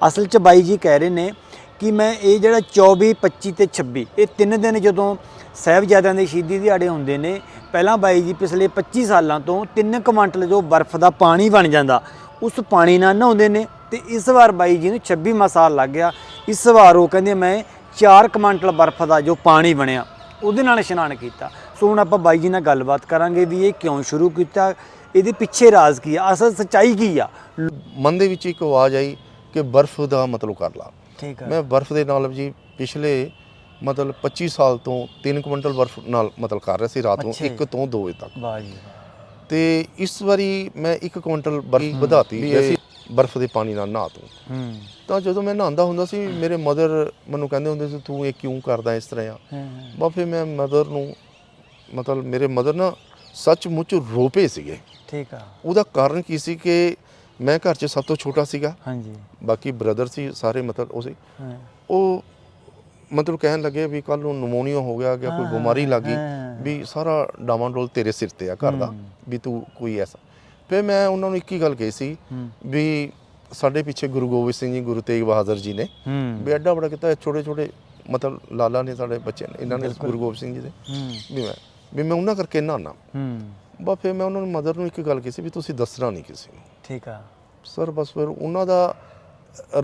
ਅਸਲ 'ਚ ਬਾਈ ਜੀ ਕਹਿ ਰਹੇ ਨੇ ਕਿ ਮੈਂ ਇਹ ਜਿਹੜਾ 24 25 ਤੇ 26 ਇਹ ਤਿੰਨ ਦਿਨ ਜਦੋਂ ਸਾਹਿਬਜ਼ਾਦਿਆਂ ਦੇ ਸ਼ਹੀਦੀ ਦਿਹਾੜੇ ਹੁੰਦੇ ਨੇ, ਪਹਿਲਾਂ ਬਾਈ ਜੀ ਪਿਛਲੇ 25 ਸਾਲਾਂ ਤੋਂ ਤਿੰਨ ਕੁਆਂਟਲ ਜੋ ਬਰਫ਼ ਦਾ ਪਾਣੀ ਬਣ ਜਾਂਦਾ, ਉਸ ਪਾਣੀ ਨਾਲ ਨਹਾਉਂਦੇ ਨੇ ਤੇ ਇਸ ਵਾਰ ਬਾਈ ਜੀ ਨੂੰ 26 ਸਾਲ ਲੱਗ ਗਿਆ। ਇਸ ਵਾਰ ਉਹ ਕਹਿੰਦੇ ਮੈਂ 4 ਕੁਆਂਟਲ ਬਰਫ਼ ਦਾ ਜੋ ਪਾਣੀ ਬਣਿਆ, ਉਹਦੇ ਨਾਲ ਇਸ਼ਨਾਨ ਕੀਤਾ। ਸੋ ਹੁਣ ਆਪਾਂ ਬਾਈ ਜੀ ਨਾਲ ਗੱਲਬਾਤ ਕਰਾਂਗੇ ਵੀ ਇਹ ਕਿਉਂ ਸ਼ੁਰੂ ਕੀਤਾ, ਇਹਦੇ ਪਿੱਛੇ ਰਾਜ਼ ਕੀ ਆ, ਅਸਲ ਸੱਚਾਈ ਕੀ ਆ? ਮਨ ਦੇ ਵਿੱਚ ਇੱਕ ਆਵਾਜ਼ ਆਈ ਕਿ ਬਰਫ਼ ਦਾ ਮਤਲਬ ਕਰ ਲਾ। ਠੀਕ ਮੈਂ ਬਰਫ਼ ਦੇ ਨਾਲ ਜੀ ਪਿਛਲੇ ਮਤਲਬ 25 ਸਾਲ ਤੋਂ 3 ਕੁਇੰਟਲ ਬਰਫ਼ ਨਾਲ ਮਤਲਬ ਕਰ ਰਿਹਾ ਸੀ ਰਾਤ ਨੂੰ ਅੱਛਾ ਜੀ। 1 ਤੋਂ 2 ਵਜੇ ਤੱਕ। ਵਾਹ ਜੀ ਤੇ ਇਸ ਵਾਰੀ ਮੈਂ 1 ਕੁਇੰਟਲ ਬਰਫ਼ ਵਧਾਤੀ ਅਸੀਂ ਬਰਫ਼ ਦੇ ਪਾਣੀ ਨਾਲ ਨਹਾ ਤੂੰ। ਹੂੰ। ਤਾਂ ਜਦੋਂ ਮੈਂ ਨਹਾਉਂਦਾ ਹੁੰਦਾ ਸੀ ਮੇਰੇ ਮਦਰ ਮੈਨੂੰ ਕਹਿੰਦੇ ਹੁੰਦੇ ਸੀ ਤੂੰ ਇਹ ਕਿਉਂ ਕਰਦਾ ਇਸ ਤਰ੍ਹਾਂ ਆ? ਹੂੰ ਬਾ ਫਿਰ ਮੈਂ ਮਦਰ ਨੂੰ ਮਤਲਬ ਮੇਰੇ ਮਦਰ ਨਾ ਸੱਚਮੁੱਚ ਰੋਪੇ ਸੀਗੇ। ਠੀਕ ਆ। ਉਹਦਾ ਕਾਰਨ ਕੀ ਸੀ ਕਿ ਮੈਂ ਘਰ 'ਚ ਸਭ ਤੋਂ ਛੋਟਾ ਸੀਗਾ। ਹਾਂਜੀ। ਬਾਕੀ ਬ੍ਰਦਰ ਸੀ ਸਾਰੇ ਮਤਲਬ ਉਹ ਸੀ। ਹਾਂ। ਉਹ ਮਤਲਬ ਕਹਿਣ ਲੱਗੇ ਵੀ ਕੱਲ ਨੂੰ ਨਮੋਨੀਆ ਹੋ ਗਿਆ ਜਾਂ ਕੋਈ ਹਾਂ, ਬਿਮਾਰੀ ਲੱਗ ਗਈ ਹਾਂ। ਵੀ ਸਾਰਾ ਡਾਵਾਂਡੋਲ ਤੇਰੇ ਸਿਰ ਤੇ ਆ ਘਰ ਦਾ ਹੂੰ। ਵੀ ਤੂੰ ਕੋਈ ਐਸਾ। ਫਿਰ ਮੈਂ ਉਹਨਾਂ ਨੂੰ ਇੱਕ ਹੀ ਗੱਲ ਕਹੀ ਸੀ ਹੂੰ। ਵੀ ਸਾਡੇ ਪਿੱਛੇ ਗੁਰੂ ਗੋਬਿੰਦ ਸਿੰਘ ਜੀ ਗੁਰੂ ਤੇਗ ਬਹਾਦਰ ਜੀ ਨੇ ਹੂੰ। ਵੀ ਐਡਾ ਬੜਾ ਕੀਤਾ ਛੋਟੇ ਛੋਟੇ ਮਤਲਬ ਲਾਲਾ ਨੇ ਸਾਡੇ ਬੱਚੇ ਨੇ ਇਹਨਾਂ ਨੇ ਗੁਰੂ ਗੋਬਿੰਦ ਸਿੰਘ ਜੀ ਦੇ। ਹੂੰ। ਵੀ ਮੈਂ ਵੀ ਮੈਂ ਉਹਨਾਂ ਕਰਕੇ ਨਹਾਉਣਾ ਹੂੰ। ਬਾ ਫਿਰ ਮੈਂ ਉਹਨਾਂ ਨੂੰ ਮਦਰ ਨੂੰ ਇੱਕ ਗੱਲ ਕਹੀ ਸੀ ਵੀ ਤੁਸੀਂ ਦੱਸਣਾ ਨਹੀਂ ਕਿਸੇ ਨੂੰ। ਠੀਕ ਆ। ਸਰ ਬਸ ਫਿਰ ਉਹਨਾਂ ਦਾ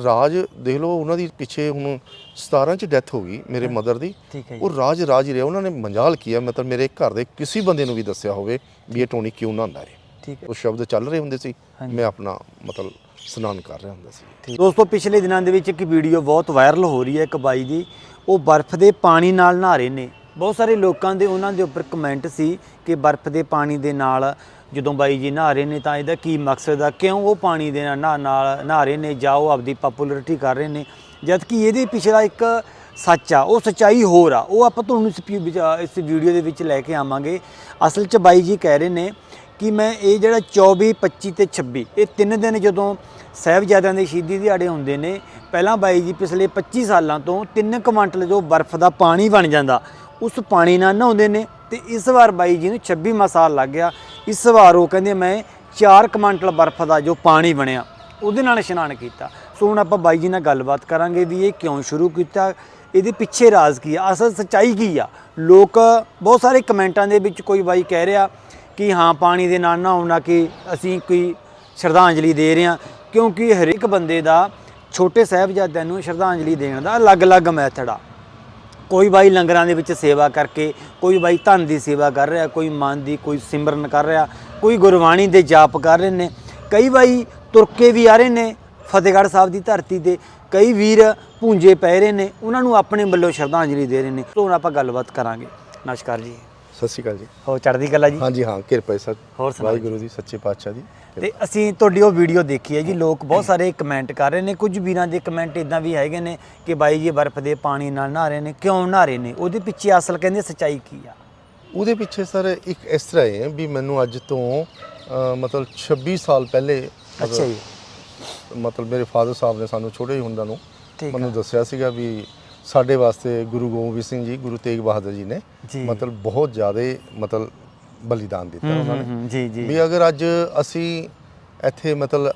ਰਾਜ ਦੇਖ ਲਓ ਉਹਨਾਂ ਦੀ ਪਿੱਛੇ ਹੁਣ 17 ਚ ਡੈਥ ਹੋ ਗਈ ਮੇਰੇ ਮਦਰ ਦੀ। ਠੀਕ ਹੈ ਜੀ। ਉਹ ਰਾਜ ਰਾਜ ਹੀ ਰਿਹਾ ਉਹਨਾਂ ਨੇ ਮੰਜਾਲ ਕੀਆ ਮਤਲਬ ਮੇਰੇ ਘਰ ਦੇ ਕਿਸੇ ਬੰਦੇ ਨੂੰ ਵੀ ਦੱਸਿਆ ਹੋਵੇ ਵੀ ਇਹ ਟੋਨੀ ਕਿਉਂ ਨਾ ਹੁੰਦਾ ਹੈ ਠੀਕ ਹੈ। ਉਹ ਸ਼ਬਦ ਚੱਲ ਰਹੇ ਹੁੰਦੇ ਸੀ। ਹਾਂਜੀ। ਮੈਂ ਆਪਣਾ ਮਤਲਬ ਇਸ਼ਨਾਨ ਕਰ ਰਿਹਾ ਹੁੰਦਾ ਸੀ। ਠੀਕ। ਦੋਸਤੋ ਪਿਛਲੇ ਦਿਨਾਂ ਦੇ ਵਿੱਚ ਇੱਕ ਵੀਡੀਓ ਬਹੁਤ ਵਾਇਰਲ ਹੋ ਰਹੀ ਹੈ ਇੱਕ ਬਾਈ ਦੀ। ਉਹ ਬਰਫ਼ ਦੇ ਪਾਣੀ ਨਾਲ ਨਹਾ ਰਹੇ ਨੇ। ਬਹੁਤ ਸਾਰੇ ਲੋਕਾਂ ਦੇ ਉਹਨਾਂ ਦੇ ਉੱਪਰ ਕਮੈਂਟ ਸੀ ਕਿ ਬਰਫ਼ ਦੇ ਪਾਣੀ ਦੇ ਨਾਲ ਜਦੋਂ ਬਾਈ ਜੀ ਨਹਾ ਰਹੇ ਨੇ ਤਾਂ ਇਹਦਾ ਕੀ ਮਕਸਦ ਆ? ਕਿਉਂ ਉਹ ਪਾਣੀ ਦੇ ਨਾਲ ਨਹਾ- ਨਾਲ ਨਹਾ ਰਹੇ ਨੇ? ਜਾਂ ਉਹ ਆਪਦੀ ਪਪੂਲੈਰਿਟੀ ਕਰ ਰਹੇ ਨੇ। ਜਦ ਕਿ ਇਹਦੇ ਪਿਛਲਾ ਇੱਕ ਸੱਚ ਆ ਉਹ ਸਚਾਈ ਹੋਰ ਆ। ਉਹ ਆਪਾਂ ਤੁਹਾਨੂੰ ਇਸ ਵਿੱਚ, ਇਸ ਵੀਡੀਓ ਦੇ ਵਿੱਚ ਲੈ ਕੇ ਆਵਾਂਗੇ। ਅਸਲ 'ਚ ਬਾਈ ਜੀ ਕਹਿ ਰਹੇ ਨੇ ਕਿ ਮੈਂ ਇਹ ਜਿਹੜਾ 24 25 ਤੇ 26 ਇਹ ਤਿੰਨ ਦਿਨ ਜਦੋਂ ਸਾਹਿਬਜ਼ਾਦਿਆਂ ਦੇ ਸ਼ਹੀਦੀ ਦਿਹਾੜੇ ਹੁੰਦੇ ਨੇ ਪਹਿਲਾਂ ਬਾਈ ਜੀ ਪਿਛਲੇ 25 ਸਾਲਾਂ ਤੋਂ 3 ਕੁਆਂਟਲ ਜੋ ਬਰਫ਼ ਦਾ ਪਾਣੀ ਬਣ ਜਾਂਦਾ ਉਸ ਪਾਣੀ ਨਾਲ ਨਹਾਉਂਦੇ ਨੇ। ਤੇ ਇਸ ਵਾਰ ਬਾਈ ਜੀ ਨੂੰ 26 ਸਾਲ ਲੱਗ ਗਿਆ। ਇਸ ਵਾਰ ਉਹ ਕਹਿੰਦੇ ਮੈਂ 4 ਕੁਆਂਟਲ ਬਰਫ਼ ਦਾ ਜੋ ਪਾਣੀ ਬਣਿਆ, ਉਹਦੇ ਨਾਲ ਇਸ਼ਨਾਨ ਕੀਤਾ। ਸੋ ਹੁਣ ਆਪਾਂ ਬਾਈ ਜੀ ਨਾਲ ਗੱਲਬਾਤ ਕਰਾਂਗੇ ਵੀ ਇਹ ਕਿਉਂ ਸ਼ੁਰੂ ਕੀਤਾ, ਇਹਦੇ ਪਿੱਛੇ ਰਾਜ਼ ਕੀ ਆ? ਅਸਲ ਸਚਾਈ ਕੀ ਆ? ਲੋਕ ਬਹੁਤ ਸਾਰੇ ਕਮੈਂਟਾਂ ਦੇ ਵਿੱਚ ਕੋਈ ਬਾਈ ਕਹਿ ਰਿਹਾ ਕਿ ਹਾਂ, ਪਾਣੀ ਦੇ ਨਾਲ ਨਾ ਨਾਲ ਕਿ ਅਸੀਂ ਕੋਈ ਸ਼ਰਧਾਂਜਲੀ ਦੇ ਰਹੇ ਹਾਂ, ਕਿਉਂਕਿ ਹਰ ਇੱਕ ਬੰਦੇ ਦਾ ਛੋਟੇ ਸਾਹਿਬਜ਼ਾਦਿਆਂ ਨੂੰ ਸ਼ਰਧਾਂਜਲੀ ਦੇਣ ਦਾ ਅਲੱਗ-ਅਲੱਗ ਮੈਥਡ ਆ। ਕੋਈ ਬਾਈ ਲੰਗਰਾਂ ਦੇ ਵਿੱਚ ਸੇਵਾ ਕਰਕੇ, ਕੋਈ ਬਾਈ ਧਨ ਦੀ ਸੇਵਾ ਕਰ ਰਿਹਾ, ਕੋਈ ਮਨ ਦੀ, ਕੋਈ ਸਿਮਰਨ ਕਰ ਰਿਹਾ, ਕੋਈ ਗੁਰਬਾਣੀ ਦੇ ਜਾਪ ਕਰ ਰਹੇ ਨੇ, ਕਈ ਬਾਈ ਤੁਰਕੇ ਵੀ ਆ ਰਹੇ ਨੇ ਫਤਿਹਗੜ੍ਹ ਸਾਹਿਬ ਦੀ ਧਰਤੀ ਤੇ, ਕਈ ਵੀਰ ਭੂੰਜੇ ਪੈ ਰਹੇ ਨੇ, ਉਹਨਾਂ ਨੂੰ ਆਪਣੇ ਵੱਲੋਂ ਸ਼ਰਧਾਂਜਲੀ ਦੇ ਰਹੇ ਨੇ। ਸੋ ਹੁਣ ਆਪਾਂ ਗੱਲਬਾਤ ਕਰਾਂਗੇ। ਨਮਸਕਾਰ ਜੀ। ਸਤਿ ਸ਼੍ਰੀ ਅਕਾਲ ਜੀ। ਹੋ ਚੜ੍ਹਦੀ ਕਲਾ ਜੀ? ਹਾਂਜੀ ਹਾਂ ਕਿਰਪਾ ਹੈ ਸਰ। ਹੋਰ ਸੁਣਾਓ ਜੀ। ਵਾਹਿਗੁਰੂ ਦੀ ਸੱਚੇ ਪਾਤਸ਼ਾਹ ਦੀ ਤੇ ਅਸੀਂ ਤੁਹਾਡੀ ਉਹ ਵੀਡੀਓ ਦੇਖੀ ਹੈ ਜੀ ਲੋਕ ਬਹੁਤ ਸਾਰੇ ਕਮੈਂਟ ਕਰ ਰਹੇ ਨੇ ਕੁਝ ਵੀਰਾਂ ਦੇ ਕਮੈਂਟ ਇਦਾਂ ਵੀ ਹੈਗੇ ਨੇ ਕਿ ਬਾਈ ਜੀ ਬਰਫ਼ ਦੇ ਪਾਣੀ ਨਾਲ ਨਹਾ ਰਹੇ ਨੇ ਕਿਉਂ ਨਹਾ ਰਹੇ ਨੇ? ਉਹਦੇ ਪਿੱਛੇ ਅਸਲ ਕਹਿੰਦੇ ਸੱਚਾਈ ਕੀ ਆ? ਉਹਦੇ ਪਿੱਛੇ ਸਰ ਇੱਕ ਇਸ ਤਰ੍ਹਾਂ ਹੈ ਵੀ ਮੈਨੂੰ ਅੱਜ ਤੋਂ ਅ, ਮਤਲਬ 26 ਸਾਲ ਪਹਿਲੇ ਅੱਛਾ ਜੀ। ਮਤਲਬ ਮੇਰੇ ਫਾਦਰ ਸਾਹਿਬ ਨੇ ਸਾਨੂੰ ਛੋਟੇ ਜਿਹੇ ਹੁੰਦਿਆਂ ਨੂੰ ਠੀਕ ਮੈਨੂੰ ਦੱਸਿਆ ਸੀਗਾ ਵੀ ਸਾਡੇ ਵਾਸਤੇ ਗੁਰੂ ਗੋਬਿੰਦ ਸਿੰਘ ਜੀ ਗੁਰੂ ਤੇਗ ਬਹਾਦਰ ਜੀ ਨੇ। ਮਤਲਬ ਬਹੁਤ ਜ਼ਿਆਦਾ ਮਤਲਬ ਬਲੀਦਾਨ ਦਿੱਤਾ ਉਹਨਾਂ ਨੇ ਜੀ ਜੀ ਵੀ ਅਗਰ ਅੱਜ ਅਸੀਂ ਇੱਥੇ ਮਤਲਬ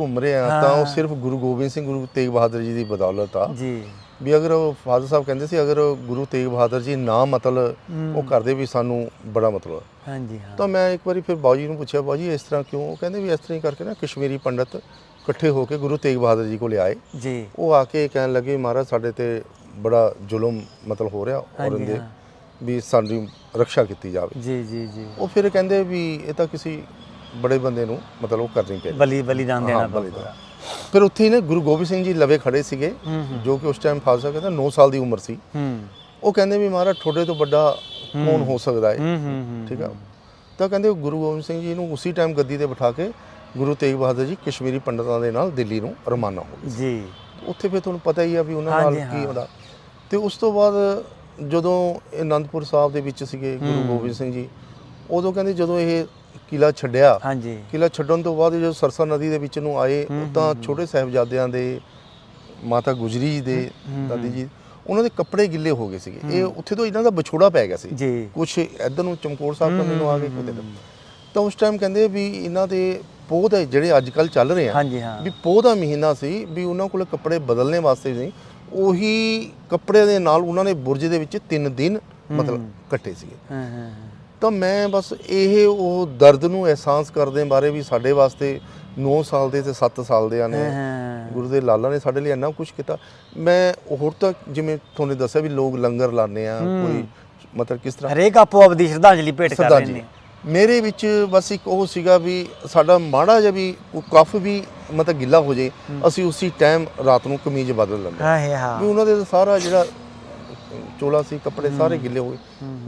ਘੁੰਮ ਰਹੇ ਆ ਤਾਂ ਉਹ। ਸਿਰਫ ਗੁਰੂ ਗੋਬਿੰਦ ਸਿੰਘ ਗੁਰੂ ਤੇਗ ਬਹਾਦਰ ਜੀ ਦੀ ਬਦੌਲਤ ਆ ਜੀ ਵੀ ਅਗਰ ਉਹ ਫਾਦਰ ਸਾਹਿਬ ਕਹਿੰਦੇ ਸੀ ਅਗਰ ਗੁਰੂ ਤੇਗ ਬਹਾਦਰ ਜੀ ਨਾ ਮਤਲਬ। ਉਹ ਕਰਦੇ ਵੀ ਸਾਨੂੰ ਬੜਾ ਮਤਲਬ। ਹਾਂਜੀ ਹਾਂ। ਤਾਂ ਮੈਂ ਇੱਕ ਵਾਰੀ ਫਿਰ ਜੀ ਨੂੰ ਪੁੱਛਿਆ ਜੀ ਇਸ ਤਰ੍ਹਾਂ ਕਿਉਂ? ਉਹ ਕਹਿੰਦੇ ਵੀ ਇਸ ਤਰ੍ਹਾਂ ਹੀ ਕਰਕੇ ਨਾ ਕਸ਼ਮੀਰੀ ਪੰਡਤ ਇਕੱਠੇ ਹੋ ਕੇ ਗੁਰੂ ਤੇਗ ਬਹਾਦਰ ਜੀ ਕੋਲ ਆਏ। ਜੀ। ਉਹ ਆ ਕੇ ਕਹਿਣ ਲੱਗੇ ਮਹਾਰਾਜ ਸਾਡੇ ਤੇ ਬੜਾ ਜ਼ੁਲਮ ਮਤਲਬ ਹੋ ਰਿਹਾ ਔਰਨ ਦੇ। ਵੀ ਸਾਡੀ ਰੱਖਿਆ ਕੀਤੀ ਜਾਵੇ। ਜੀ ਜੀ ਜੀ। ਉਹ ਫਿਰ ਕਹਿੰਦੇ ਵੀ ਇਹ ਤਾਂ ਕਿਸੇ ਬੜੇ ਬੰਦੇ ਨੂੰ ਮਤਲਬ ਉਹ ਕਰਨੀ ਪਈ ਬਲੀ ਬਲੀਦਾਨ ਦੇਣਾ ਬਲੀਦਾਨ। ਫਿਰ ਉੱਥੇ ਹੀ ਨਾ ਗੁਰੂ ਗੋਬਿੰਦ ਸਿੰਘ ਜੀ ਲਵੇ ਖੜੇ ਸੀਗੇ ਜੋ ਕਿ ਉਸ ਟਾਈਮ ਸਾਹਿਬ ਕਹਿੰਦਾ 9 ਸਾਲ ਦੀ ਉਮਰ ਸੀ। ਉਹ ਕਹਿੰਦੇ ਵੀ ਮਹਾਰਾਜ ਤੁਹਾਡੇ ਤੋਂ ਵੱਡਾ ਕੌਣ ਹੋ ਸਕਦਾ ਹੈ? ਠੀਕ ਆ। ਤਾਂ ਕਹਿੰਦੇ ਗੁਰੂ ਗੋਬਿੰਦ ਸਿੰਘ ਜੀ ਨੂੰ ਉਸੇ ਟਾਈਮ ਗੱਦੀ ਤੇ ਬਿਠਾ ਕੇ ਗੁਰੂ ਤੇਗ ਬਹਾਦਰ ਜੀ ਕਸ਼ਮੀਰੀ ਪੰਡਤਾਂ ਦੇ ਨਾਲ ਦਿੱਲੀ ਨੂੰ ਰਵਾਨਾ ਹੋ ਗਏ। ਜੀ। ਉੱਥੇ ਫਿਰ ਤੁਹਾਨੂੰ ਪਤਾ ਹੀ ਆ ਵੀ ਉਹਨਾਂ ਨਾਲ ਕੀ। ਹੁੰਦਾ। ਤੇ ਉਸ ਤੋਂ ਬਾਅਦ ਜਦੋਂ ਇਹ ਅਨੰਦਪੁਰ ਸਾਹਿਬ ਦੇ ਵਿੱਚ ਸੀਗੇ ਗੁਰੂ ਗੋਬਿੰਦ ਸਿੰਘ ਜੀ ਉਦੋਂ ਕਹਿੰਦੇ ਜਦੋਂ ਇਹ ਕਿਲਾ ਛੱਡਿਆ। ਹਾਂਜੀ। ਕਿਲਾ ਛੱਡਣ ਤੋਂ ਬਾਅਦ ਜਦੋਂ ਸਰਸਾ ਨਦੀ ਦੇ ਵਿੱਚ ਨੂੰ ਆਏ ਤਾਂ ਛੋਟੇ ਸਾਹਿਬਜ਼ਾਦਿਆਂ ਦੇ ਮਾਤਾ ਗੁਜਰੀ ਜੀ ਦੇ ਦਾਦੀ ਜੀ ਉਹਨਾਂ ਦੇ ਕੱਪੜੇ ਗਿੱਲੇ ਹੋ ਗਏ ਸੀਗੇ। ਇਹ ਉੱਥੇ ਤੋਂ ਇਹਨਾਂ ਦਾ ਵਿਛੋੜਾ ਪੈ ਗਿਆ ਸੀ। ਕੁਛ ਇੱਧਰ ਨੂੰ ਚਮਕੌਰ ਸਾਹਿਬ ਤੋਂ ਮੈਨੂੰ ਆ ਗਏ ਕਿਤੇ ਤੋਂ। ਤਾਂ ਉਸ ਟਾਈਮ ਕਹਿੰਦੇ ਵੀ ਇਹਨਾਂ ਦੇ ਪੋਹ ਦਾ ਜਿਹੜੇ ਅੱਜ ਕੱਲ ਚੱਲ ਰਹੇ ਆ ਹਾਂਜੀ ਹਾਂ। ਵੀ ਪੋਹ ਦਾ ਮਹੀਨਾ ਸੀ ਵੀ ਉਹਨਾਂ ਕੋਲ ਕੱਪੜੇ ਬਦਲਣੇ ਵਾਸਤੇ ਨਹੀਂ। ਉਹੀ ਕੱਪੜੇ ਦੇ ਨਾਲ ਉਹਨਾਂ ਨੇ ਬੁਰਜ ਦੇ ਵਿੱਚ 3 ਦਿਨ ਮਤਲਬ ਕੱਟੇ ਸੀਗੇ। ਹਾਂ ਹਾਂ। ਤਾਂ ਮੈਂ ਬਸ ਇਹ ਉਹ ਦਰਦ ਨੂੰ ਅਹਿਸਾਸ ਕਰਦੇ ਬਾਰੇ ਵੀ ਸਾਡੇ ਵਾਸਤੇ 9 ਸਾਲ ਦੇ ਤੇ 7 ਸਾਲ ਦੇ ਨੇ ਗੁਰੂ ਦੇ ਲਾਲਾ ਨੇ ਸਾਡੇ ਲਈ ਇੰਨਾ ਕੁਝ ਕੀਤਾ। ਮੈਂ ਹੋਰ ਤਾਂ ਜਿਵੇਂ ਤੁਹਾਨੂੰ ਦੱਸਿਆ ਵੀ ਲੋਕ ਲੰਗਰ ਲਾਣੇ ਆ ਕੋਈ ਮਤਲਬ ਕਿਸ ਤਰ੍ਹਾਂ ਹਰੇਕ ਆਪੋ ਆਪਦੀ ਸ਼ਰਧਾਂਜਲੀ ਭੇਟ ਕਰ ਰਹੇ ਨੇ ਮੇਰੇ ਵਿੱਚ ਬਸ ਇੱਕ ਉਹ ਸੀਗਾ ਵੀ ਸਾਡਾ ਮਾੜਾ ਜਿਹਾ ਵੀ ਉਹ ਕਫ ਵੀ ਮਤਲਬ ਗਿੱਲਾ ਹੋ ਜੇ ਅਸੀਂ ਉਸੇ ਟਾਈਮ ਰਾਤ ਨੂੰ ਕਮੀਜ਼ ਬਦਲ ਲੈਂਦੇ ਹਾਂ ਹੈ ਹਾਂ। ਵੀ ਉਹਨਾਂ ਦੇ ਸਾਰਾ ਜਿਹੜਾ ਚੋਲਾ ਸੀ ਕੱਪੜੇ ਸਾਰੇ ਗਿੱਲੇ ਹੋ ਗਏ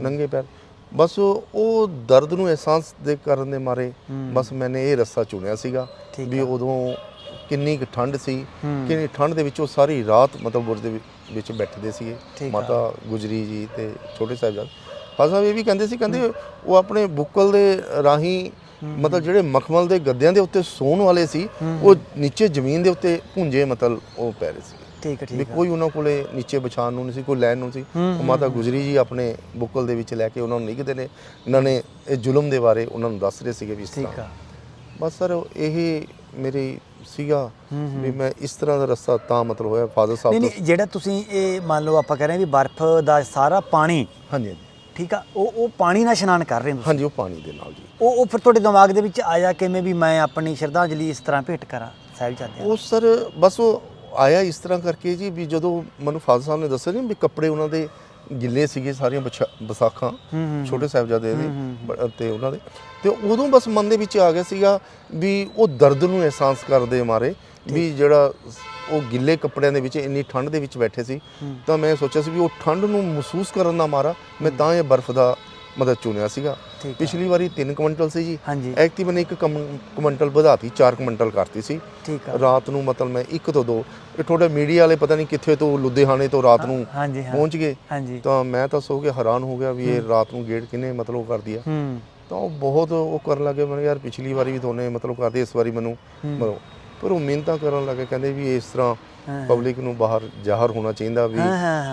ਨੰਗੇ ਪੈਰ। ਬਸ ਉਹ ਦਰਦ ਨੂੰ ਅਹਿਸਾਸ ਦੇ ਕਰਨ ਦੇ ਮਾਰੇ ਬਸ ਮੈਨੇ ਇਹ ਰਸਤਾ ਚੁਣਿਆ ਸੀਗਾ ਵੀ ਉਦੋਂ ਕਿੰਨੀ ਕੁ ਠੰਡ ਸੀ। ਕਿੰਨੀ ਠੰਡ ਦੇ ਵਿੱਚ ਉਹ ਸਾਰੀ ਰਾਤ ਮਤਲਬ ਬੁਰਜ ਦੇ ਵਿੱਚ- ਬੈਠਦੇ ਸੀਗੇ। ਮਾਤਾ ਗੁਜਰੀ ਜੀ ਤੇ ਛੋਟੇ ਸਾਹਿਬਜ਼ਾਦੇ। ਸਾਹਿਬ ਇਹ ਵੀ ਕਹਿੰਦੇ ਸੀ ਕਹਿੰਦੇ ਉਹ ਆਪਣੇ ਬੁੱਕਲ ਦੇ ਰਾਹੀਂ ਮਤਲਬ ਜਿਹੜੇ ਮਖਮਲ ਦੇ ਗੱਦਿਆਂ ਦੇ ਉੱਤੇ ਸੌਣ ਵਾਲੇ ਸੀ ਉਹ ਨੀਚੇ ਜ਼ਮੀਨ ਦੇ ਉੱਤੇ ਭੁੰਜੇ ਮਤਲਬ ਉਹ ਪੈ ਰਹੇ ਸੀ। ਠੀਕ ਹੈ ਵੀ ਠੀਕ ਹੈ। ਕੋਈ ਉਹਨਾਂ ਕੋਲੇ ਨੀਚੇ ਵਿਛਾਉਣ ਨੂੰ ਨਹੀਂ ਸੀ ਕੋਈ ਲੈਣ ਨੂੰ ਸੀ। ਉਹ ਮਾਤਾ ਗੁਜਰੀ ਜੀ ਆਪਣੇ ਬੁੱਕਲ ਦੇ ਵਿੱਚ ਲੈ ਕੇ ਉਹਨਾਂ ਨੂੰ ਲਿਖਦੇ ਨੇ ਇਹਨਾਂ ਨੇ ਇਹ ਜ਼ੁਲਮ ਦੇ ਬਾਰੇ ਉਹਨਾਂ ਨੂੰ ਦੱਸ ਰਹੇ ਸੀਗੇ ਵੀ ਇਸ ਠੀਕ ਤਰ੍ਹਾਂ। ਆ। ਬਸ ਸਰ ਇਹ ਮੇਰੀ ਸੀਗਾ। ਵੀ ਮੈਂ ਇਸ ਤਰ੍ਹਾਂ ਦਾ ਰਸਤਾ ਤਾਂ ਮਤਲਬ ਹੋਇਆ ਫਾਦਰ ਨਹੀਂ ਸਾਹਿਬ ਤੋਂ। ਨਹੀਂ ਜਿਹੜਾ ਤੁਸੀਂ ਇਹ ਮੰਨ ਲਓ ਆਪਾਂ ਕਹ ਰਹੇ ਹਾਂ ਵੀ ਬਰਫ਼ ਦਾ ਸਾਰਾ ਪਾਣੀ ਹਾਂਜੀ ਹਾਂਜੀ। ਠੀਕ ਆ ਉਹ ਉਹ ਪਾਣੀ ਨਾਲ ਇਸ਼ਨਾਨ ਕਰ ਰਹੇ ਹੋ ਤੁਸੀਂ? ਹਾਂਜੀ ਉਹ ਪਾਣੀ ਦੇ ਨਾਲ ਜੀ। ਉਹ ਉਹ ਫਿਰ ਤੁਹਾਡੇ ਦਿਮਾਗ ਦੇ ਵਿੱਚ ਆਇਆ ਕਿਵੇਂ ਵੀ ਮੈਂ ਆਪਣੀ ਸ਼ਰਧਾਂਜਲੀ ਇਸ ਤਰ੍ਹਾਂ ਭੇਟ ਕਰਾਂ ਸਾਹਿਬਜ਼ਾਦਿਆਂ ਨੂੰ ਉਹ ਸਰ ਬਸ ਉਹ ਆਇਆ ਇਸ ਤਰ੍ਹਾਂ ਕਰਕੇ ਜੀ ਵੀ ਜਦੋਂ ਮੈਨੂੰ ਫਾਦਰ ਸਾਹਿਬ ਨੇ ਦੱਸਿਆ ਨਹੀਂ ਵੀ ਕੱਪੜੇ ਉਹਨਾਂ ਦੇ ਗਿੱਲੇ ਸੀਗੇ ਸਾਰੀਆਂ ਹੂੰ, ਛੋਟੇ ਸਾਹਿਬਜ਼ਾਦੇ ਦੇ ਤੇ ਉਹਨਾਂ ਦੇ। ਤੇ ਉਦੋਂ ਬਸ ਮਨ ਦੇ ਵਿੱਚ ਆ ਗਿਆ ਸੀਗਾ ਵੀ ਉਹ ਦਰਦ ਨੂੰ ਅਹਿਸਾਸ ਕਰਦੇ ਮਾਰੇ ਵੀ ਜਿਹੜਾ ਉਹ ਗਿੱਲੇ ਕੱਪੜਿਆਂ ਦੇ ਵਿੱਚ ਇੰਨੀ ਠੰਡ ਦੇ ਵਿੱਚ ਬੈਠੇ ਸੀ ਤਾਂ ਮੈਂ ਸੋਚਿਆ ਸੀ ਵੀ ਉਹ ਠੰਡ ਨੂੰ ਮਹਿਸੂਸ ਕਰਨ ਦਾ ਮਾਰਾ ਮੈਂ ਤਾਂ ਇਹ ਬਰਫ਼ ਦਾ ਮਦਦ ਚੁਣਿਆ ਸੀਗਾ। ਪਿਛਲੀ ਵਾਰੀ 3 ਕੁਇੰਟਲ ਸੀ ਜੀ। ਐਕਟੀ ਮੈਨੇ ਇੱਕ ਕਮ- ਕੁਇੰਟਲ ਵਧਾਤੀ 4 ਕੁਇੰਟਲ ਕਰਤੀ ਸੀ। ਠੀਕ ਆ। ਰਾਤ ਨੂੰ ਮਤਲਬ ਮੈਂ ਇੱਕ ਤੋਂ ਦੋ ਇਹ ਤੁਹਾਡੇ ਮੀਡੀਆ ਵਾਲੇ ਪਤਾ ਨਹੀਂ ਕਿੱਥੇ ਤੋਂ ਲੁਧਿਆਣੇ ਤੋਂ ਰਾਤ ਨੂੰ ਪਹੁੰਚ ਗਏ। ਤਾਂ ਮੈਂ ਤਾਂ ਸੋ ਕੇ ਹੈਰਾਨ ਹੋ ਗਿਆ ਵੀ ਇਹ ਰਾਤ ਨੂੰ ਗੇਟ ਕਿਨੇ ਮਤਲਬ ਕਰ ਦਿਆ ਹੂੰ। ਤਾਂ ਉਹ ਬਹੁਤ ਉਹ ਕਰਨ ਲੱਗੇ ਮੈਨੂੰ ਯਾਰ ਪਿਛਲੀ ਵਾਰੀ ਵੀ ਦੋਨੇ ਮਤਲਬ ਕਰਦੇ ਇਸ ਵਾਰੀ ਮੈਨੂੰ ਮਤਲਬ। ਪਰ ਉਹ ਮਿਹਨਤਾਂ ਕਰਨ ਲੱਗੇ ਕਹਿੰਦੇ ਵੀ ਇਸ ਤਰ੍ਹਾਂ। ਪਬਲਿਕ ਨੂੰ ਬਾਹਰ ਜ਼ਾਹਰ ਹੋਣਾ ਚਾਹੀਦਾ ਵੀ।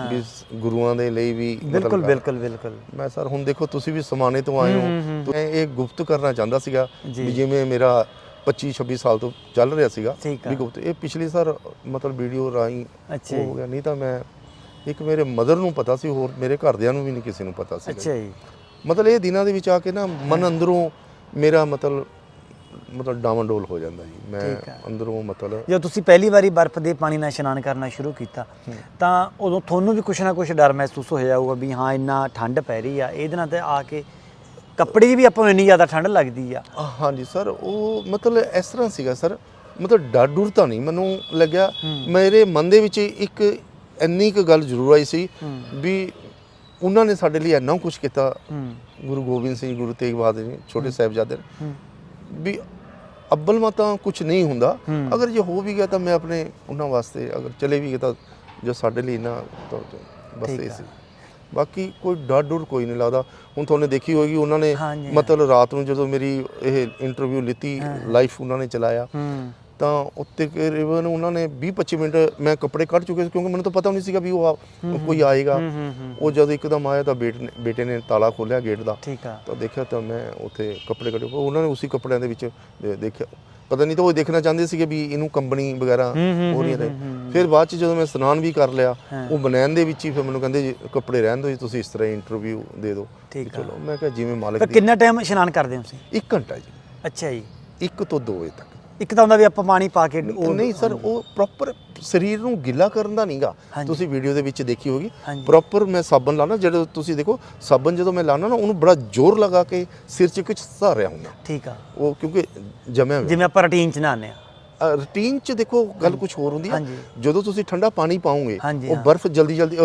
ਵੀ ਗੁਰੂਆਂ ਦੇ ਲਈ ਵੀ ਬਿਲਕੁਲ ਬਿਲਕੁਲ ਬਿਲਕੁਲ। ਮੈਂ ਸਰ ਹੁਣ ਦੇਖੋ ਤੁਸੀਂ ਵੀ ਸਮਾਨੇ ਤੋਂ ਆਏ ਹੋ। ਮੈਂ ਇਹ ਗੁਪਤ ਕਰਨਾ ਚਾਹੁੰਦਾ ਸੀਗਾ। ਵੀ ਜਿਵੇਂ ਮੇਰਾ 25 26 ਸਾਲ ਤੋਂ ਚੱਲ ਰਿਹਾ ਸੀਗਾ। ਵੀ ਗੁਪਤ। ਇਹ ਪਿਛਲੀ ਸਰ ਮਤਲਬ ਵੀਡੀਓ ਜੀ। ਹੋ ਗਿਆ। ਨਹੀਂ ਤਾਂ ਮੈਂ ਇੱਕ ਮੇਰੇ ਮਦਰ ਨੂੰ ਪਤਾ ਸੀ ਹੋਰ ਮੇਰੇ ਘਰਦਿਆਂ ਨੂੰ ਵੀ ਨਹੀਂ ਕਿਸੇ ਨੂੰ ਪਤਾ ਸੀ। ਅੱਛਾ ਜੀ। ਮਤਲਬ ਇਹ ਦਿਨਾਂ ਦੇ ਵਿੱਚ ਆ ਕੇ ਨਾ ਮਨ ਅੰਦਰੋਂ ਮੇਰਾ ਮਤਲਬ ਮਤਲਬ ਡਾਵਾਂਡੋਲ ਹੋ ਜਾਂਦਾ ਜੀ। ਮੈਂ ਠੀਕ। ਅੰਦਰੋਂ ਮਤਲਬ ਜਦੋਂ ਤੁਸੀਂ ਪਹਿਲੀ ਵਾਰੀ ਬਰਫ਼ ਦੇ ਪਾਣੀ ਨਾਲ ਇਸ਼ਨਾਨ ਕਰਨਾ ਸ਼ੁਰੂ ਕੀਤਾ ਤਾਂ ਉਦੋਂ ਤੁਹਾਨੂੰ ਵੀ ਕੁਛ ਨਾ ਕੁਛ ਡਰ ਮਹਿਸੂਸ ਹੋਇਆ ਹੋਊਗਾ ਵੀ ਹਾਂ ਇੰਨਾ ਠੰਡ ਪੈ ਰਹੀ ਆ ਇਹਦੇ ਨਾਲ ਤੇ ਆ ਕੇ ਕੱਪੜੇ ਦੀ ਵੀ ਆਪਾਂ ਨੂੰ ਇੰਨੀ ਜ਼ਿਆਦਾ ਠੰਡ ਲੱਗਦੀ ਆ। ਹਾਂਜੀ ਸਰ ਉਹ ਮਤਲਬ ਇਸ ਤਰ੍ਹਾਂ ਸੀਗਾ ਸਰ ਮਤਲਬ ਡਰ ਡੁਰ ਤਾਂ ਨਹੀਂ ਮੈਨੂੰ ਲੱਗਿਆ। ਮੇਰੇ ਮਨ ਦੇ ਵਿੱਚ ਇੱਕ ਇੰਨੀ ਕੁ ਗੱਲ ਜ਼ਰੂਰ ਆਈ ਸੀ ਵੀ ਉਹਨਾਂ ਨੇ ਸਾਡੇ ਲਈ ਇੰਨਾ ਕੁਝ ਕੀਤਾ। ਗੁਰੂ ਗੋਬਿੰਦ ਸਿੰਘ ਗੁਰੂ ਤੇਗ ਬਹਾਦਰ ਜੀ ਛੋਟੇ ਸਾਹਿਬਜ਼ਾਦੇ ਨੇ। ਵੀ ਅੱਬਲ ਮਾ ਤਾਂ ਕੁਝ ਨਹੀਂ ਹੁੰਦਾ। ਅਗਰ ਜੇ ਹੋ ਵੀ ਗਿਆ ਤਾਂ ਮੈਂ ਆਪਣੇ ਉਹਨਾਂ ਵਾਸਤੇ ਅਗਰ ਚਲੇ ਵੀ ਗਏ ਤਾਂ ਜੋ ਸਾਡੇ ਲਈ ਨਾ ਤਾਂ ਬਸ ਇਹ। ਸੀ। ਬਾਕੀ ਕੋਈ ਡਰ ਡਰ ਕੋਈ ਨਹੀਂ ਲੱਗਦਾ। ਹੁਣ ਤੁਹਾਨੂੰ ਦੇਖੀ ਹੋਏਗੀ ਉਹਨਾਂ ਨੇ ਮਤਲਬ ਰਾਤ ਨੂੰ ਜਦੋਂ ਮੇਰੀ ਇਹ ਇੰਟਰਵਿਊ ਲਿੱਤੀ ਲਾਈਵ ਉਹਨਾਂ ਨੇ ਚਲਾਇਆ। ਹੂੰ। ਤਾਂ ਉੱਤੇ ਤਕਰੀਬਨ ਉਹਨਾਂ ਨੇ 20 25 ਮਿੰਟ ਮੈਂ ਕੱਪੜੇ ਕੱਢ ਚੁੱਕੇ ਸੀ ਕਿਉਂਕਿ ਮੈਨੂੰ ਤਾਂ ਪਤਾ ਨਹੀਂ ਸੀਗਾ ਵੀ ਉਹ ਆ- ਕੋਈ ਆਏਗਾ। ਉਹ ਜਦ ਇੱਕਦਮ ਆਇਆ ਤਾਂ ਬੇਟੇ ਨੇ ਬੇਟੇ ਨੇ ਤਾਲਾ ਖੋਲ੍ਹਿਆ ਗੇਟ ਦਾ। ਠੀਕ ਆ। ਤਾਂ ਦੇਖਿਆ ਤਾਂ ਮੈਂ ਉੱਥੇ ਕੱਪੜੇ ਕੱਢੇ ਉਹਨਾਂ ਨੇ ਉਸੇ ਕੱਪੜਿਆਂ ਦੇ ਵਿੱਚ ਦੇ- ਦੇਖਿਆ। ਪਤਾ ਨਹੀਂ ਤਾਂ ਉਹ ਦੇਖਣਾ ਚਾਹੁੰਦੇ ਸੀਗੇ ਵੀ ਇਹਨੂੰ ਕੰਬਣੀ ਵਗੈਰਾ ਹੂੰ, ਹੂੰ, ਹੋ ਰਹੀ ਹੈ ਹੂੰ, ਫਿਰ ਬਾਅਦ ਚ ਜਦੋਂ ਮੈਂ ਇਸ਼ਨਾਨ ਵੀ ਕਰ ਲਿਆ ਹਾਂ। ਉਹ ਬਨੈਣ ਦੇ ਵਿੱਚ ਹੀ ਫਿਰ ਮੈਨੂੰ ਕਹਿੰਦੇ ਜੀ ਕੱਪੜੇ ਰਹਿਣ ਦਿਓ ਜੀ ਤੁਸੀਂ ਇਸ ਤਰ੍ਹਾਂ ਇੰਟਰਵਿਊ ਦੇ ਦਿਓ। ਠੀਕ ਆ। ਚਲੋ ਮੈਂ ਕਿਹਾ ਜਿਵੇਂ ਮਾਲਕ ਫਿਰ ਦੀ ਕਿੰਨਾ ਟਾਈਮ ਇਸ਼ਨਾਨ ਕਰਦੇ ਹੋ ਤੁਸੀਂ? 1 ਘੰਟਾ ਜੀ। ਅੱਛਾ ਜੀ। 1 ਤੋਂ 2 ਵਜੇ ਤੱਕ। ਇੱਕ ਤਾਂ ਹੁੰਦਾ ਵੀ ਆਪਾਂ ਪਾਣੀ ਪਾ ਕੇ ਉਹ ਨਹੀਂ ਸਰ ਉਹ ਪ੍ਰੋਪਰ ਸਰੀਰ ਨੂੰ ਗਿੱਲਾ ਕਰਨ ਦਾ ਨਹੀਂਗਾ। ਤੁਸੀਂ ਵੀਡੀਓ ਦੇ ਵਿੱਚ ਦੇਖੀ ਹੋਗੀ। ਪ੍ਰੋਪਰ ਮੈਂ ਸਾਬਣ ਲਾਣਾ ਜਦੋਂ ਤੁਸੀਂ ਦੇਖੋ ਸਾਬਣ ਜਦੋਂ ਮੈਂ ਲਾਣਾ ਨਾ ਉਹਨੂੰ ਬੜਾ ਜ਼ੋਰ ਲਗਾ ਕੇ ਸਿਰ 'ਚ ਕੁਝ ਸਹਾਰਿਆ ਹੁੰਦਾ ਠੀਕ ਆ ਉਹ ਕਿਉਂਕਿ ਜਮਿਆ ਜਿਵੇਂ ਆਪਾਂ ਰੂਟੀਨ ਚ ਨਹਾਉਂਦੇ ਆ ਰੂਟੀਨ 'ਚ ਦੇਖੋ ਗੱਲ ਕੁਝ ਹੋਰ ਹੁੰਦੀ ਹੈ। ਜਦੋਂ ਤੁਸੀਂ ਠੰਡਾ ਪਾਣੀ ਹਾਂਜੀ, ਉਹ। ਬਰਫ਼ ਜਲਦੀ ਜਲਦੀ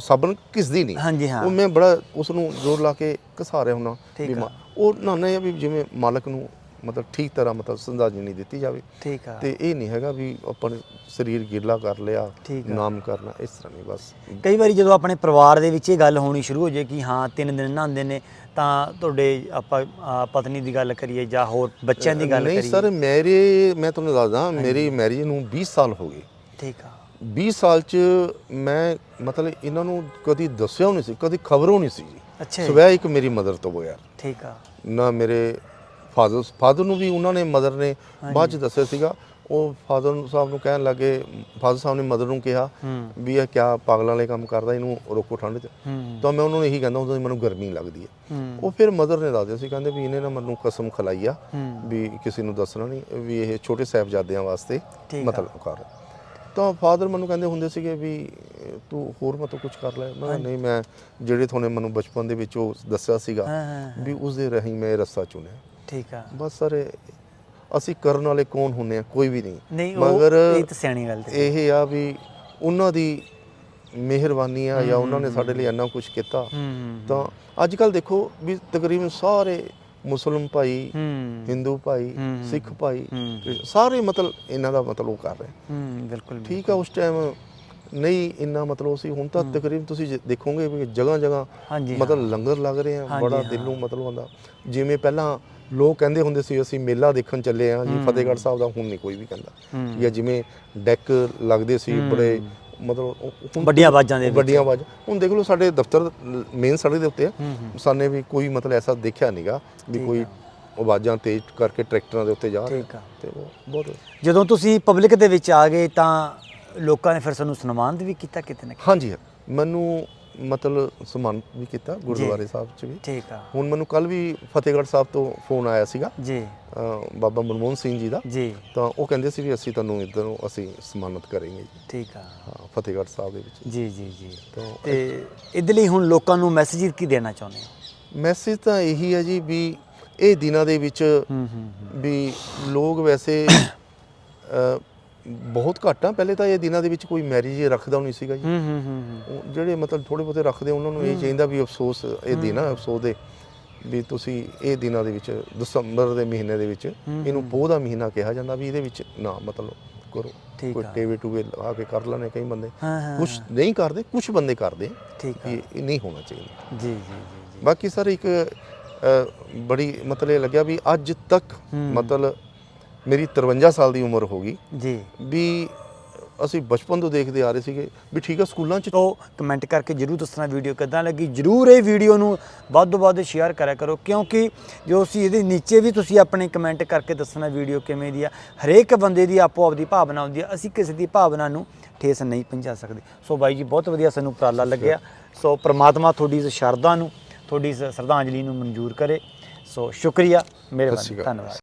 ਸਾਬਣ ਘਿਸਦੀ ਨਹੀਂ ਹਾਂਜੀ, ਹਾਂ। ਉਹ ਮੈਂ ਬੜਾ ਉਸ ਨੂੰ ਜ਼ੋਰ ਲਾ ਕੇ ਘਸਾ ਰਿਹਾ ਹੁੰਦਾ ਆ। ਉਹ ਨਾਨਾ ਵੀ ਜਿਵੇਂ ਮਾਲਕ ਨੂੰ ਮਤਲਬ ਠੀਕ ਤਰ੍ਹਾਂ ਮਤਲਬ ਸੰਦਾਜਨੀ ਦਿੱਤੀ ਜਾਵੇ। ਠੀਕ ਆ। ਤੇ ਇਹ ਨਹੀਂ ਹੈਗਾ ਵੀ ਆਪਾਂ ਨੇ ਸਰੀਰ ਗਿੱਲਾ ਕਰ ਲਿਆ ਠੀਕ ਆ। ਨਾਮ ਕਰਨਾ ਇਸ ਤਰ੍ਹਾਂ ਨਹੀਂ ਬਸ। ਕਈ ਵਾਰੀ ਜਦੋਂ ਆਪਣੇ ਪਰਿਵਾਰ ਦੇ ਵਿੱਚ ਇਹ ਗੱਲ ਹੋਣੀ ਸ਼ੁਰੂ ਹੋ ਜੇ ਕਿ ਹਾਂ ਤਿੰਨ ਦਿਨ ਨਹਾਉਂਦੇ ਨੇ ਤਾਂ ਤੁਹਾਡੇ ਆਪਾਂ ਅਹ, ਪਤਨੀ ਦੀ ਗੱਲ ਕਰੀਏ ਜਾਂ ਹੋਰ ਬੱਚਿਆਂ ਦੀ ਗੱਲ ਨਹੀਂ ਕਰੀਏ। ਸਰ ਮੇਰੇ ਮੈਂ ਤੁਹਾਨੂੰ ਦੱਸਦਾ ਮੇਰੀ ਮੈਰਿਜ ਨੂੰ 20 ਸਾਲ ਹੋ ਗਏ। ਠੀਕ ਆ। 20 ਸਾਲ ਚ ਮੈਂ ਮਤਲਬ ਇਹਨਾਂ ਨੂੰ ਕਦੀ ਦੱਸਿਆ ਨਹੀਂ ਸੀ ਕਦੀ ਖਬਰੋਂ ਨਹੀਂ ਸੀ ਜੀ। ਅੱਛਾ ਜੀ। ਸਵੈ ਇੱਕ ਮੇਰੀ ਮਦਰ ਤੋਂ ਬਗੈਰ ਠੀਕ ਆ। ਨਾ ਮੇਰੇ ਫਾਦਰ ਫਾਦਰ ਨੂੰ ਵੀ ਉਹਨਾਂ ਨੇ ਮਦਰ ਨੇ ਬਾਅਦ ਚ ਦੱਸਿਆ ਸੀਗਾ। ਉਹ ਫਾਦਰ ਸਾਹਿਬ ਨੂੰ ਕਹਿਣ ਲੱਗੇ ਫਾਦਰ ਸਾਹਿਬ ਨੇ ਮਦਰ ਨੂੰ ਕਿਹਾ ਵੀ ਇਹ ਕਿਆ ਪਾਗਲਾਂ ਵਾਲੇ ਕੰਮ ਕਰਦਾ ਇਹਨੂੰ ਰੋਕੋ ਠੰਡ 'ਚ। ਤਾਂ ਮੈਂ ਉਹਨਾਂ ਨੂੰ ਇਹੀ ਕਹਿੰਦਾ ਹੁੰਦਾ ਮੈਨੂੰ ਗਰਮੀ ਲੱਗਦੀ ਹੈ। ਉਹ ਫਿਰ ਮਦਰ ਨੇ ਦੱਸਦੇ ਸੀ ਕਹਿੰਦੇ ਵੀ ਇਹਨੇ ਨਾ ਮੈਨੂੰ ਕਸਮ ਖਲਾਈ ਆ ਵੀ ਕਿਸੇ ਨੂੰ ਦੱਸਣਾ ਨਹੀਂ ਵੀ ਇਹ ਛੋਟੇ ਸਾਹਿਬਜ਼ਾਦਿਆਂ ਵਾਸਤੇ। ਮਤਲਬ ਕਰ ਤਾਂ ਫਾਦਰ ਮੈਨੂੰ ਕਹਿੰਦੇ ਹੁੰਦੇ ਸੀਗੇ ਵੀ ਤੂੰ ਹੋਰ ਮਤਲਬ ਕੁਝ ਕਰ ਲੈ। ਮੈਂ ਨਹੀਂ ਮੈਂ ਜਿਹੜੇ ਤੁਹਾਨੂੰ ਮੈਨੂੰ ਬਚਪਨ ਦੇ ਵਿੱਚ ਉਹ ਦੱਸਿਆ ਸੀਗਾ ਵੀ ਉਸ ਦੇ ਰਹੀ ਮੈਂ ਰਸਤਾ ਚੁਣਿਆ। ਠੀਕ ਆ। ਬਸ ਸਰ ਅਸੀਂ ਕਰਨ ਵਾਲੇ ਕੌਣ ਹੁੰਨੇ ਆ? ਕੋਈ ਵੀ ਨਹੀਂ। ਮਗਰ ਇਹ ਤਾਂ ਸਿਆਣੀ ਗੱਲ ਤੇ ਇਹ ਆ ਵੀ ਉਹਨਾਂ ਦੀ ਮਿਹਰਬਾਨੀ ਆ ਜਾਂ ਉਹਨਾਂ ਨੇ ਸਾਡੇ ਲਈ ਇੰਨਾ ਕੁਝ ਕੀਤਾ। ਹੂੰ ਤਾਂ ਅੱਜ ਕੱਲ ਦੇਖੋ ਵੀ ਤਕਰੀਬਨ ਸਾਰੇ ਮੁਸਲਮ ਭਾਈ ਹੂੰ। ਹਿੰਦੂ ਭਾਈ ਹੂੰ। ਸਿੱਖ ਭਾਈ ਹੂੰ। ਸਾਰੇ ਮਤਲਬ ਇਹਨਾਂ ਦਾ ਮਤਲਬ ਉਹ ਕਰ ਰਹੇ। ਹੂੰ ਬਿਲਕੁਲ ਠੀਕ ਆ ਉਸ ਟਾਈਮ ਨਹੀਂ ਇੰਨਾ ਮਤਲਬ ਸੀ। ਹੁਣ ਤਾਂ ਤਕਰੀਬਨ ਤੁਸੀਂ ਜੇ ਦੇਖੋਗੇ ਵੀ ਜਗ੍ਹਾ ਜਗ੍ਹਾ ਹਾਂਜੀ ਮਤਲਬ ਲੰਗਰ ਲੱਗ ਰਹੇ ਆ ਹਾਂਜੀ, ਬੜਾ ਹਾਂ। ਦਿਲ ਨੂੰ ਮਤਲਬ ਆਉਂਦਾ। ਜਿਵੇਂ ਪਹਿਲਾਂ ਲੋਕ ਕਹਿੰਦੇ ਹੁੰਦੇ ਸੀ ਅਸੀਂ ਮੇਲਾ ਦੇਖਣ ਚੱਲੇ ਆ ਜੀ ਫਤਿਹਗੜ੍ਹ ਸਾਹਿਬ ਦਾ ਹੁਣ ਨਹੀਂ ਕੋਈ ਵੀ ਕਹਿੰਦਾ। ਜਾਂ ਜਿਵੇਂ ਡੈਕ ਲੱਗਦੇ ਸੀ ਬੜੇ ਮਤਲਬ ਵੱਡੀਆਂ ਆਵਾਜ਼ਾਂ ਦੇ। ਵੱਡੀਆਂ ਆਵਾਜ਼। ਹੁਣ ਦੇਖ ਲਓ ਸਾਡੇ ਦਫ਼ਤਰ ਮੇਨ ਸੜਕ ਦੇ ਉੱਤੇ ਆ। ਸਾਨੇ ਵੀ ਕੋਈ ਮਤਲਬ ਐਸਾ ਦੇਖਿਆ ਨਹੀਂਗਾ ਵੀ ਕੋਈ ਆਵਾਜ਼ਾਂ ਤੇਜ਼ ਕਰਕੇ ਟਰੈਕਟਰਾਂ ਦੇ ਉੱਤੇ ਜਾ ਰਹੇ। ਤੇ ਬਹੁਤ ਜਦੋਂ ਤੁਸੀਂ ਪਬਲਿਕ ਦੇ ਵਿੱਚ ਆ ਗਏ ਤਾਂ ਲੋਕਾਂ ਨੇ ਫਿਰ ਤੁਹਾਨੂੰ ਸਨਮਾਨਿਤ ਵੀ ਕੀਤਾ ਕਿਤੇ ਨਾ ਹਾਂਜੀ ਮੈਨੂੰ ਮਤਲਬ ਸਨਮਾਨਿਤ ਵੀ ਕੀਤਾ ਗੁਰਦੁਆਰੇ ਸਾਹਿਬ 'ਚ ਵੀ। ਠੀਕ ਆ। ਹੁਣ ਮੈਨੂੰ ਕੱਲ ਵੀ ਫਤਿਹਗੜ੍ਹ ਸਾਹਿਬ ਤੋਂ ਫੋਨ ਆਇਆ ਸੀਗਾ। ਜੀ। ਬਾਬਾ ਮਨਮੋਹਨ ਸਿੰਘ ਜੀ ਦਾ। ਜੀ। ਤਾਂ ਉਹ ਕਹਿੰਦੇ ਸੀ ਵੀ ਅਸੀਂ ਤੁਹਾਨੂੰ ਇੱਧਰੋਂ ਅਸੀਂ ਸਨਮਾਨਿਤ ਕਰਾਂਗੇ ਜੀ। ਠੀਕ ਆ। ਹਾਂ ਫਤਿਹਗੜ੍ਹ ਸਾਹਿਬ ਦੇ ਵਿੱਚ। ਜੀ ਜੀ ਜੀ। ਤਾਂ ਤੇ ਇਹਦੇ ਲਈ ਹੁਣ ਲੋਕਾਂ ਨੂੰ ਮੈਸੇਜ ਕੀ ਦੇਣਾ ਚਾਹੁੰਦੇ ਹੋ? ਮੈਸੇਜ ਤਾਂ ਇਹੀ ਹੈ ਜੀ ਵੀ ਇਹ ਦਿਨਾਂ ਦੇ ਵਿੱਚ ਹੂੰ ਹੂੰ ਵੀ ਲੋਕ ਵੈਸੇ ਬਹੁਤ ਘੱਟ ਆ। ਪਹਿਲੇ ਤਾਂ ਇਹ ਦਿਨਾਂ ਦੇ ਵਿੱਚ ਕੋਈ ਮੈਰਿਜ ਰੱਖਦਾ ਨਹੀਂ ਸੀਗਾ ਜੀ। ਹੂੰ ਹੂੰ ਹੂੰ ਉਹ ਜਿਹੜੇ ਮਤਲਬ ਥੋੜੇ ਬਹੁਤੇ ਰੱਖਦੇ ਉਹਨਾਂ ਨੂੰ ਇਹ ਚਾਹੀਦਾ ਵੀ ਅਫਸੋਸ ਇਹ ਦਿਨ ਆ ਅਫਸੋਸ ਦੇ ਵੀ ਤੁਸੀਂ ਇਹ ਦਿਨਾਂ ਦੇ ਵਿੱਚ ਦਸੰਬਰ ਦੇ ਮਹੀਨੇ ਦੇ ਵਿੱਚ ਇਹਨੂੰ ਪੋਹ ਦਾ ਮਹੀਨਾ ਕਿਹਾ ਜਾਂਦਾ ਵੀ ਇਹਦੇ ਵਿੱਚ ਨਾ ਮਤਲਬ ਕਰੋ। ਠੀਕ ਕੋਈ ਆ। ਟੇਵੇ ਟੂਵੇ ਲਾ ਕੇ ਕਰ ਲੈਣੇ ਕਈ ਬੰਦੇ। ਹਾਂ ਹਾਂ। ਕੁਝ ਨਹੀਂ ਕਰਦੇ ਕੁਝ ਬੰਦੇ ਕਰਦੇ ਠੀਕ ਆ। ਵੀ ਇਹ ਨਹੀਂ ਹੋਣਾ ਚਾਹੀਦਾ। ਜੀ ਜੀ ਜੀ ਜੀ। ਬਾਕੀ ਸਰ ਇੱਕ ਅ, ਬੜੀ ਮਤਲਬ ਇਹ ਲੱਗਿਆ ਵੀ ਅੱਜ ਤੱਕ। ਮਤਲਬ ਮੇਰੀ 53 ਸਾਲ ਦੀ ਉਮਰ ਹੋ ਗਈ। ਜੀ। ਵੀ ਅਸੀਂ ਬਚਪਨ ਤੋਂ ਦੇਖਦੇ ਆ ਰਹੇ ਸੀਗੇ ਵੀ ਠੀਕ ਆ ਸਕੂਲਾਂ 'ਚ ਤੋ ਕਮੈਂਟ ਕਰਕੇ ਜਰੂਰ ਦੱਸਣਾ ਵੀਡੀਓ ਕਿੱਦਾਂ ਲੱਗੀ। ਜਰੂਰ ਇਹ ਵੀਡੀਓ ਨੂੰ ਵੱਧ ਤੋਂ ਵੱਧ ਸ਼ੇਅਰ ਕਰਿਆ ਕਰੋ ਕਿਉਂਕਿ ਜੋ ਅਸੀਂ ਇਹਦੇ ਨੀਚੇ ਵੀ ਤੁਸੀਂ ਆਪਣੇ ਕਮੈਂਟ ਕਰਕੇ ਦੱਸਣਾ ਵੀਡੀਓ ਕਿਵੇਂ ਦੀ ਆ ਹਰੇਕ ਬੰਦੇ ਦੀ ਆਪੋ ਆਪਦੀ ਭਾਵਨਾ ਹੁੰਦੀ ਆ ਅਸੀਂ ਕਿਸੇ ਦੀ ਭਾਵਨਾ ਨੂੰ ਠੇਸ ਨਹੀਂ ਪਹੁੰਚਾ ਸਕਦੇ। ਸੋ ਬਾਈ ਜੀ ਬਹੁਤ ਵਧੀਆ ਸਾਨੂੰ ਉਪਰਾਲਾ ਲੱਗਿਆ। ਸੋ ਪ੍ਰਮਾਤਮਾ ਤੁਹਾਡੀ ਇਸ ਸ਼ਰਧਾ ਨੂੰ ਤੁਹਾਡੀ ਇਸ ਸ਼ਰਧਾਂਜਲੀ ਨੂੰ ਮਨਜ਼ੂਰ ਕਰੇ। ਸੋ ਸ਼ੁਕਰੀਆ ਮਿਹਰਬਾਨੀ ਅਕਾਲ। ਧੰਨਵਾਦ।